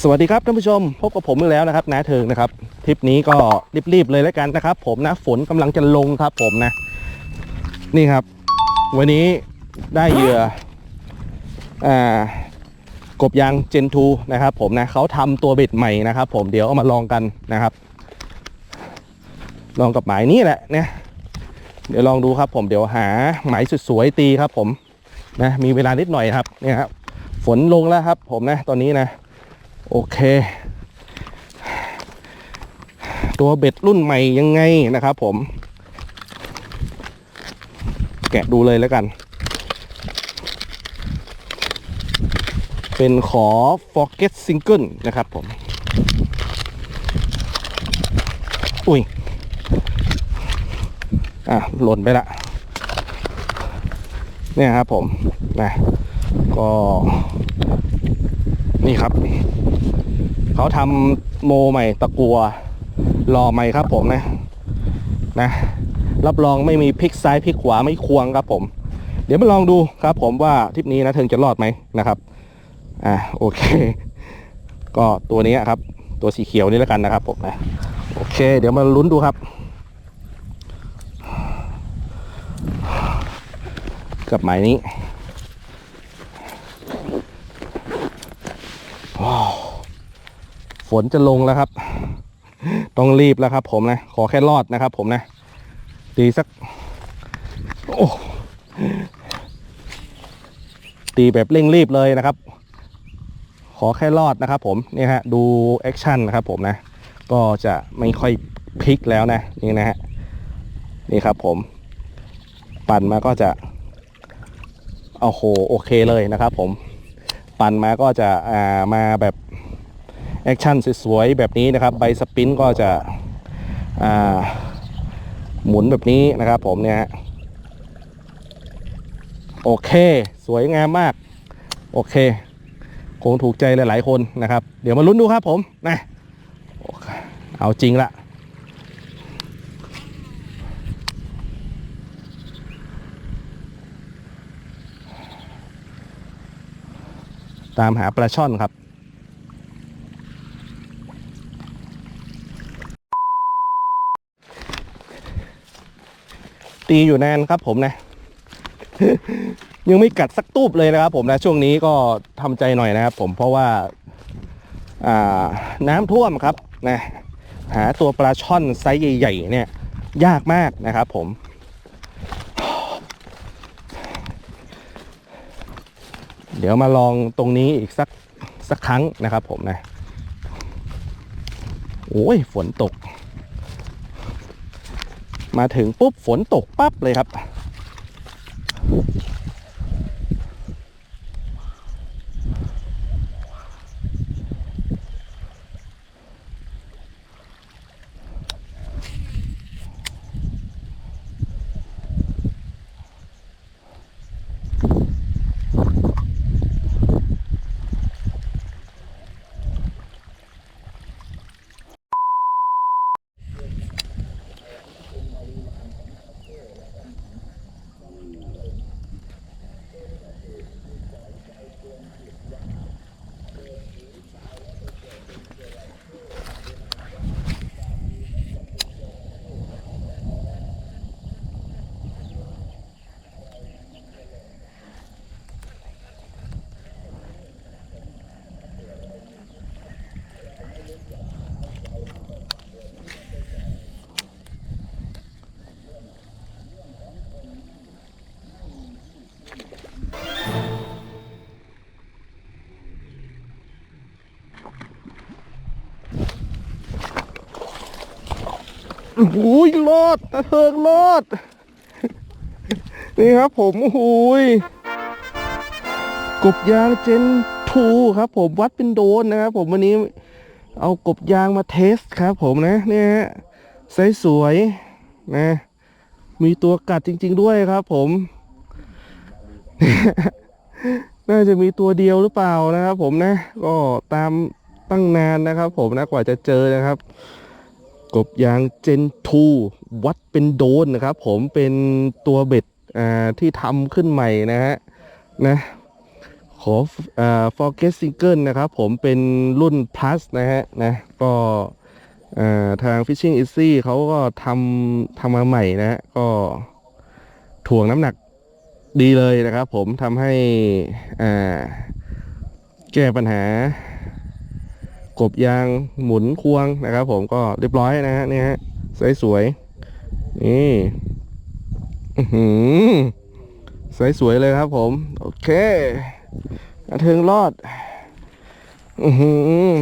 สวัสดีครับท่านผู้ชมพบกับผมอีกแล้วนะครับนาเทิงนะครับทริปนี้ก็รีบๆเลยแล้วกันนะครับ ผมนะฝนกำลังจะลงครับ ผมนะ นี่ครับ วันนี้ได้เหยื่ออ่ากบยางเจนทูนะครับ ผมนะเขาทำตัวเบ็ดใหม่นะครับ ผมเดี๋ยวเอามาลองกันนะครับ ลองกับหมายนี้แหละเนี่ยเดี๋ยวลองดูครับ ผมเดี๋ยวหาหมายสวยๆตีครับ ผมนะมีเวลานิดหน่อยครับเนี่ยครับฝนลงแล้วครับ ผมนะ ตอนนี้นะ โอเค ตัวเบ็ดรุ่นใหม่ยังไงนะครับผม แกะดูเลยแล้วกัน เป็นขอ Forget Single นะครับผม อุ้ย อะ หล่นไปละเนี่ยครับผมนะก็ นี่ครับ เขาทำโมใหม่ตะกัวรอใหม่ครับผมนะนะรับรองไม่มีพลิกซ้ายพลิกขวาไม่ควงครับผม เดี๋ยวมาลองดูครับผมว่าทริปนี้นะเทิงจะรอดไหมนะครับอ่าโอเค ก็ตัวนี้ครับ ตัวสีเขียวนี่แล้วกันนะครับผมนะโอเค เดี๋ยวมาลุ้นดูครับกับหมายนี้ นจะลงแล้วครับ ต้องรีบแล้วครับ ผมนะ ขอแค่รอดนะครับ ผมนะ ตีสัก โอ้ตีแบบเร่งรีบเลยนะครับ ขอแค่รอดนะครับ ผมนี่ฮะดูแอคชั่นนะครับ ผมนะ ก็จะไม่ค่อยพลิกแล้วนะนี่นะฮะนี่ครับ ผม ปั่นมาก็จะโอ้โหโอเคเลยนะครับ ผม ปั่นมาก็จะอ่ามาแบบ แอคชั่นสวยๆแบบนี้นะครับ ใบสปินก็จะหมุนแบบนี้นะครับผมเนี่ยฮะโอเค สวยงามมาก โอเค คงถูกใจหลาย ๆ คนนะครับ เดี๋ยวมาลุ้นดูครับผมนะโอเคเอาจริงละตามหาปลาช่อนครับ ตีอยู่นานครับผมนะ ยังไม่กัดสักตูบเลยนะครับ ผมนะช่วงนี้ก็ทำใจหน่อยนะครับผมเพราะว่าอ่าน้ำท่วมครับนะหาตัวปลาช่อนไซส์ใหญ่ ๆ เนี่ย ยากมากนะครับผมเดี๋ยวมาลองตรงนี้อีกสักสักครั้งนะครับผมนะ โอ้ยฝนตก มาถึงปุ๊บฝนตกปั๊บเลยครับ โอ้ยรอดตะเทิงรอด นี่ครับผมโอ้ยกบยางเจนทูครับ ผมวัดเป็นโดนนะครับ ผมวันนี้เอากบยางมาเทสครับ ผมนะเนี่ยฮะไซส์สวยนะ มีตัวกัดจริง ๆ ด้วยครับ ผม น่าจะมีตัวเดียวหรือเปล่านะครับ ผมนะ ก็ตามตั้งนานนะครับ ผมนะกว่าจะเจอนะครับ กบยางเจนทูวัดเป็นโดนนะครับ ผมเป็นตัวเบ็ดที่ทำขึ้นใหม่นะฮะนะขอเอ่อ Forget Single นะครับ ผมเป็นรุ่น plus นะฮะนะก็ทาง Fishing Easy เขาก็ทำทำมาใหม่นะฮะก็ถ่วงน้ำหนักดีเลยนะครับ ผมทำให้แก้ปัญหา กบยางหมุนควงนะครับผมก็เรียบร้อยนะฮะนี่ฮะสวยสวยนี่อือหือสวยเลยครับผม โอเคกระเทิงรอด อือหือ